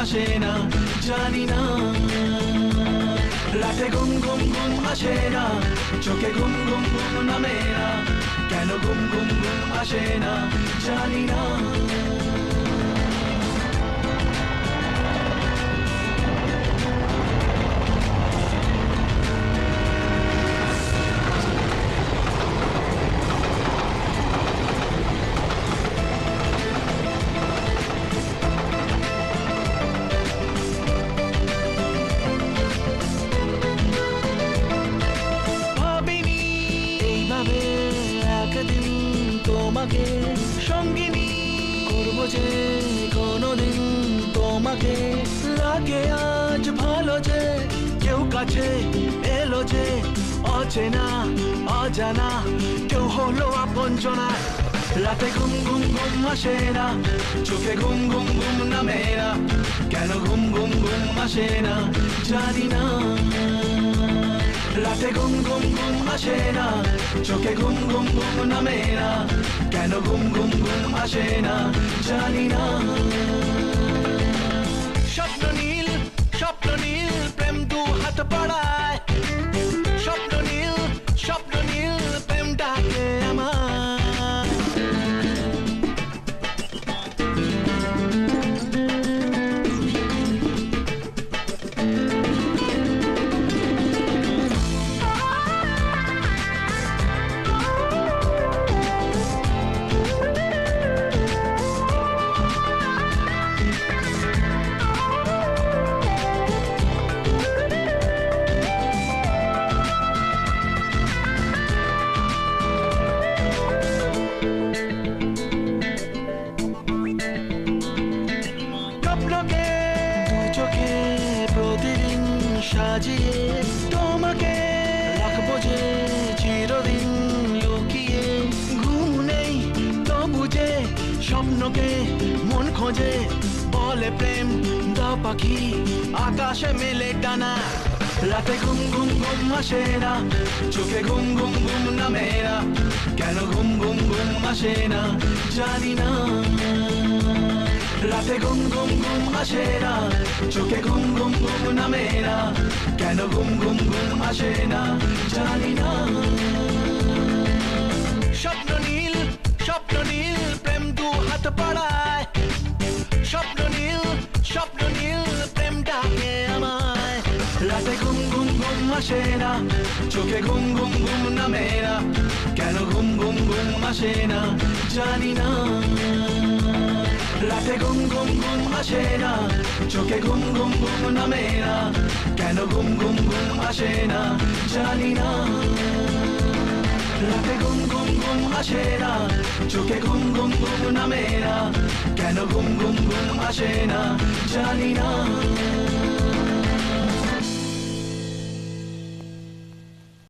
আসে না, জানি না। রাতে ঘুম ঘুম ঘুম আসে না, চোখে ঘুম ঘুম ঘুম নামে না। কেন ঘুম ঘুম ঘুম আসে না, জানি না। কাছে এলো যে অচেনা অজানা কেউ হলো আপনজনা রাতে ঘুম ঘুম ঘুম আসে না চোখে ঘুম ঘুম ঘুম না কেন ঘুম ঘুম ঘুম আসে না জানি না রাতে ঘুম ঘুম ঘুম আসে না চোখে ঘুম ঘুম ঘুম নামে না কেন ঘুম ঘুম ঘুম আসে না জানি না সাজিয়ে তোমাকে রাখব যে চিরদিন লুকিয়ে। ঘুম নেই তবু যে স্বপ্নকে মন খোঁজে, বলে প্রেম দাও পাখি আকাশে মেলে ডানা রাতে ঘুম ঘুম ঘুম আসে না, চোখে ঘুম ঘুম ঘুম না। কেন ঘুম ঘুম ঘুম আসে না, জানি না। রাতে ঘুম ঘুম ঘুম আসে না চোখে ঘুম ঘুম ঘুম নামে না কেন ঘুম ঘুম ঘুম আসে না জানি না স্বপ্ন নীল স্বপ্ন নীল প্রেম দু হাত পড়ায় স্বপ্ন নীল স্বপ্ন নীল প্রেম ডাকে আমায় রাতে ঘুম ঘুম ঘুম আসে না চোখে ঘুম ঘুম ঘুম নামে না কেন ঘুম ঘুম ঘুম আসে না জানি না রাতে ঘুম ঘুম ঘুম আসে না চোখে ঘুম ঘুম ঘুম নামে না কেন ঘুম ঘুম ঘুম আসে না জানি না রাতে ঘুম ঘুম ঘুম আসে না চোখে ঘুম ঘুম ঘুম নামে না কেন ঘুম ঘুম ঘুম আসে না জানি না